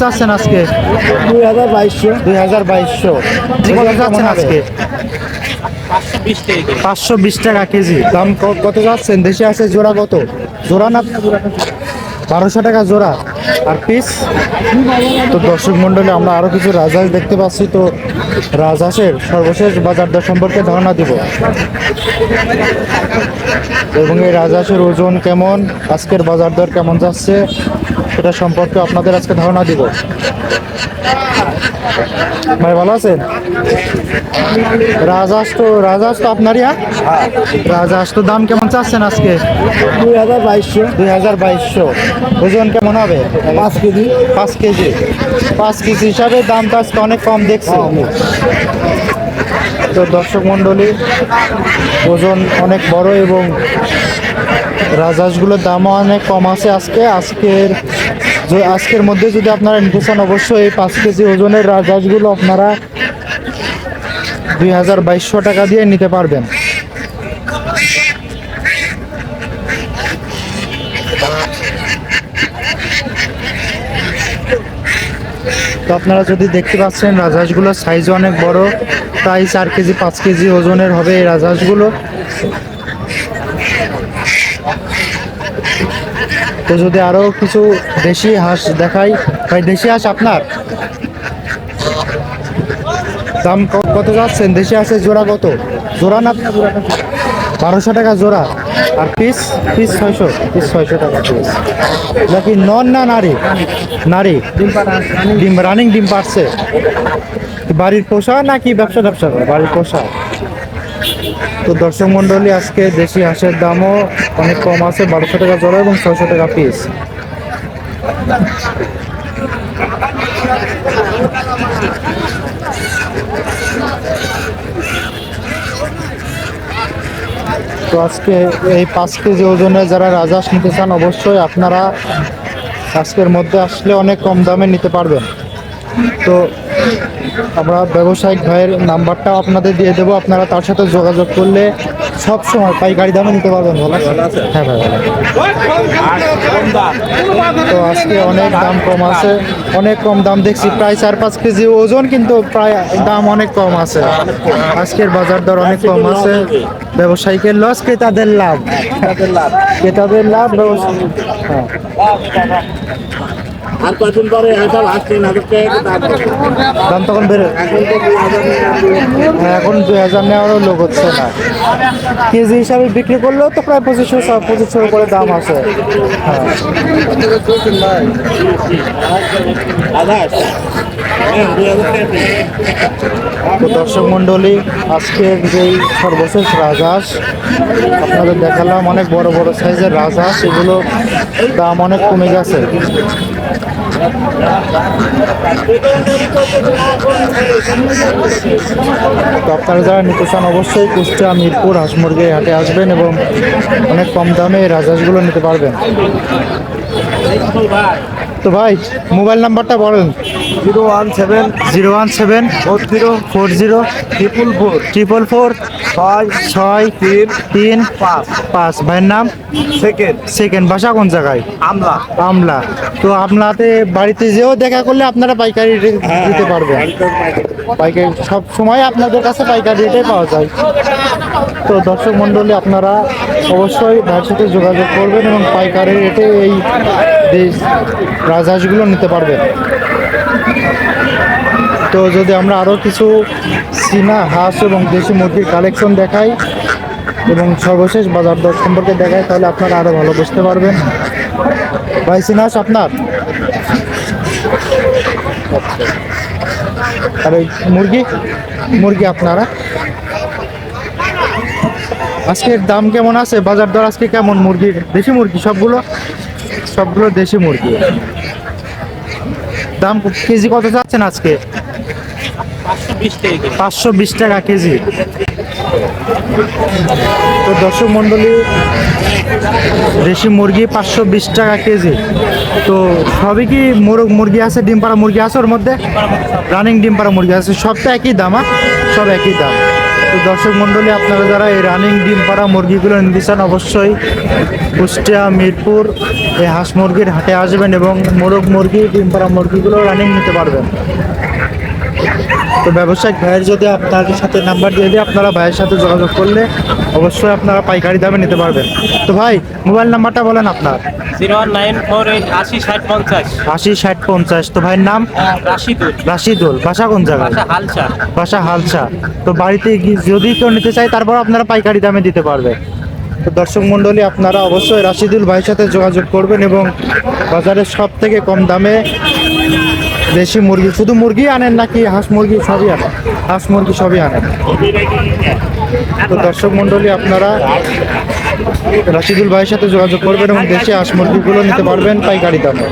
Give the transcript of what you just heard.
চাচ্ছেন আজকে? দুই হাজার বাইশশো। দুই হাজার বাইশশো। চাচ্ছেন আজকে? পাঁচশো বিশ টাকা কেজি। দাম কত যাচ্ছেন দেশে আছে জোড়া কত? জোড়া না বারোশো টাকা জোড়া? আর পিস তো দর্শক মন্ডলে আমরা আরও কিছু রাজাজ দেখতে পাচ্ছি তো রাজহাঁসের সর্বশেষ বাজার দর সম্পর্কে ধারণা দিব। এবং এই রাজহাঁসের ওজন কেমন আজকের বাজার দর কেমন যাচ্ছে সেটা সম্পর্কে আপনাদের আজকে ধারণা দিব। ভাই ভালো আছেন? রাজহাঁস তো রাজহাঁস তো আপনারই হ্যাঁ? রাজহাঁস তো দাম কেমন চাচ্ছেন আজকে? দুই হাজার বাইশশো। দুই হাজার বাইশশো। ওজন কেমন হবে? পাঁচ কেজি। পাঁচ কেজি। পাঁচ কেজি হিসাবে দামটা আজকে অনেক কম দেখছি। তো দর্শক মণ্ডলী, ওজন অনেক বড় এবং রাজহাঁসগুলোর দামও অনেক কম আছে আজকে। আজকের আজকের মধ্যে যদি আপনারা নিতে চান অবশ্যই এই পাঁচ কেজি ওজনের রাজহাঁসগুলো আপনারা দুই হাজার বাইশশো টাকা দিয়ে নিতে পারবেন। তো আপনারা যদি দেখতে পাচ্ছেন, রাজহাঁসগুলোর সাইজ অনেক বড়। প্রায় চার কেজি, পাঁচ কেজি ওজনের হবে এই রাজহাঁসগুলো। তো যদি আরও কিছু দেশি হাঁস দেখাই, ভাই, দেশি হাঁস আপনার? দাম কত যাচ্ছেন? দেশি হাঁসের জোড়া কত? জোড়া না বারোশো টাকা জোড়া? আর পিস পিস ছয়শো পিস ছয়শো টাকা পিস নাকি নন না নারী? নারী। ডিম রানিং ডিম পারছে। বাড়ির পোষা নাকি ব্যবসা ব্যবসা করে? বাড়ির পোষা। তো দর্শক মন্ডলী আজকে দেশি হাঁসের দামও অনেক কম আছে, বারোশো টাকা জোড়া এবং ছয়শো টাকা পিস তো আজকে এই পাঁচ কেজি ওজনে যারা রাজহাঁস নিতে চান, অবশ্যই আপনারা আজকের মধ্যে আসলে অনেক কম দামে নিতে পারবেন। তো আমরা ব্যবসায়িক ভাইয়ের নাম্বারটাও আপনাদের দিয়ে দেবো। আপনারা তার সাথে যোগাযোগ করলে সব সময় পাইকারি দামে নিতে পারবেন ভালো হ্যাঁ ভাই তো আজকে অনেক দাম কম আছে। অনেক কম দাম দেখছি। প্রায় চার পাঁচ কেজি ওজন কিন্তু প্রায় দাম অনেক কম আছে। আজকের বাজার দর অনেক কম আছে। ব্যবসায়িকের লস ক্রেতাদের লাভ। ক্রেতাদের লাভ ব্যবসায়ী হ্যাঁ। আর কদিন পরে তিন হাজার টাকা দাম তখন বেড়ে এখন তো দুই হাজার হ্যাঁ, এখন দুই হাজার নেওয়ারও লোক হচ্ছে না। কেজি হিসাবে বিক্রি করলেও তো প্রায় পঁচিশশো সব পঁচিশশো করে দাম আছে। হ্যাঁ। হ্যাঁ তো দর্শক মণ্ডলী আজকের যেই সর্বশেষ রাজহাঁস আপনাদের দেখালাম অনেক বড় বড় সাইজের রাজহাঁস এগুলো দাম অনেক কমে গেছে। তো আপনারা যারা নিতে চান অবশ্যই কুষ্টিয়া, মিরপুর, হাঁসমুরগি হাটে আসবেন এবং অনেক কম দামে এই রাজহাঁসগুলো নিতে পারবেন। তো ভাই, মোবাইল নাম্বারটা বলেন। Zero one seven zero one seven four zero four zero triple four. Triple four ছয় ছয় তিন তিন পাঁচ পাঁচ। ভাইয়ের নাম? সেকেন্ড। সেকেন্ড। বাসা কোন জায়গায়? আমলা। আমলা। তো আমলাতে বাড়িতে যেও দেখা করলে আপনারা পাইকারি রেট দিতে পারবেন। পাইকারি সব সময় আপনাদের কাছে পাইকারি রেটে পাওয়া যায়। তো দর্শক মণ্ডলী আপনারা অবশ্যই ভাইয়ের সাথে যোগাযোগ করবেন এবং পাইকারি রেটে এই দেশ- রাজহাঁসগুলো নিতে পারবেন। তো যদি আমরা আরও কিছু চীনা হাঁস এবং দেশি মুরগির কালেকশন দেখাই এবং সর্বশেষ বাজার দর সম্পর্কে দেখাই, তাহলে আপনারা আরও ভালো বুঝতে পারবেন। ভাই চীনা হাঁস আপনার। আর ওই মুরগি? মুরগি আপনারা? আজকের দাম কেমন আছে? বাজার দর আজকে কেমন? মুরগির দেশি মুরগি সবগুলো? সবগুলো দেশি মুরগি। দাম কেজি কত চাচ্ছেন আজকে? পাঁচশো বিশ টাকা কেজি। তো দর্শক মণ্ডলী, দেশি মুরগি পাঁচশো বিশ টাকা কেজি। তো সবই কি মোরগ মুরগি আছে, ডিম পাড়া মুরগি আছে ওর মধ্যে? রানিং ডিম পাড়া মুরগি আছে, সব তো একই দাম হ্যাঁ? সব একই দাম। দর্শক মণ্ডলী, আপনারা যারা এই রানিং ডিম পাড়া মুরগিগুলো নিতে চান অবশ্যই কুষ্টিয়া, মিরপুর, এই হাঁস মুরগির হাটে আসবেন এবং মোরগ মুরগি, ডিম পাড়া মুরগিগুলো রানিং নিতে পারবেন। তো ব্যবসায়িক ভাইয়ের যদি আপনাদের সাথে নাম্বার দিয়ে দিই আপনারা ভাইয়ের সাথে যোগাযোগ করলে অবশ্যই আপনারা পাইকারি দামে নিতে পারবেন। তো ভাই মোবাইল নাম্বারটা বলেন আপনার। আশি ষাট পঞ্চাশ। তো ভাইয়ের নাম? রাশিদুল। বাসা কোন জায়গায়? বাসা হালসা তো বাড়িতে যদি কেউ নিতে চায় তারপর আপনারা পাইকারি দামে দিতে পারবে। তো দর্শক মণ্ডলী আপনারা অবশ্যই রাশিদুল ভাইয়ের সাথে যোগাযোগ করবেন এবং বাজারের সব থেকে কম দামে দেশি মুরগি, শুধু মুরগি আনেন নাকি হাঁস মুরগি সবই আনেন? হাঁস মুরগি সবই আনেন। তো দর্শক মণ্ডলী, আপনারা রাশিদুল ভাইয়ের সাথে যোগাযোগ করবেন এবং দেশি হাঁস মুরগিগুলো নিতে পারবেন পাইকারি দামে।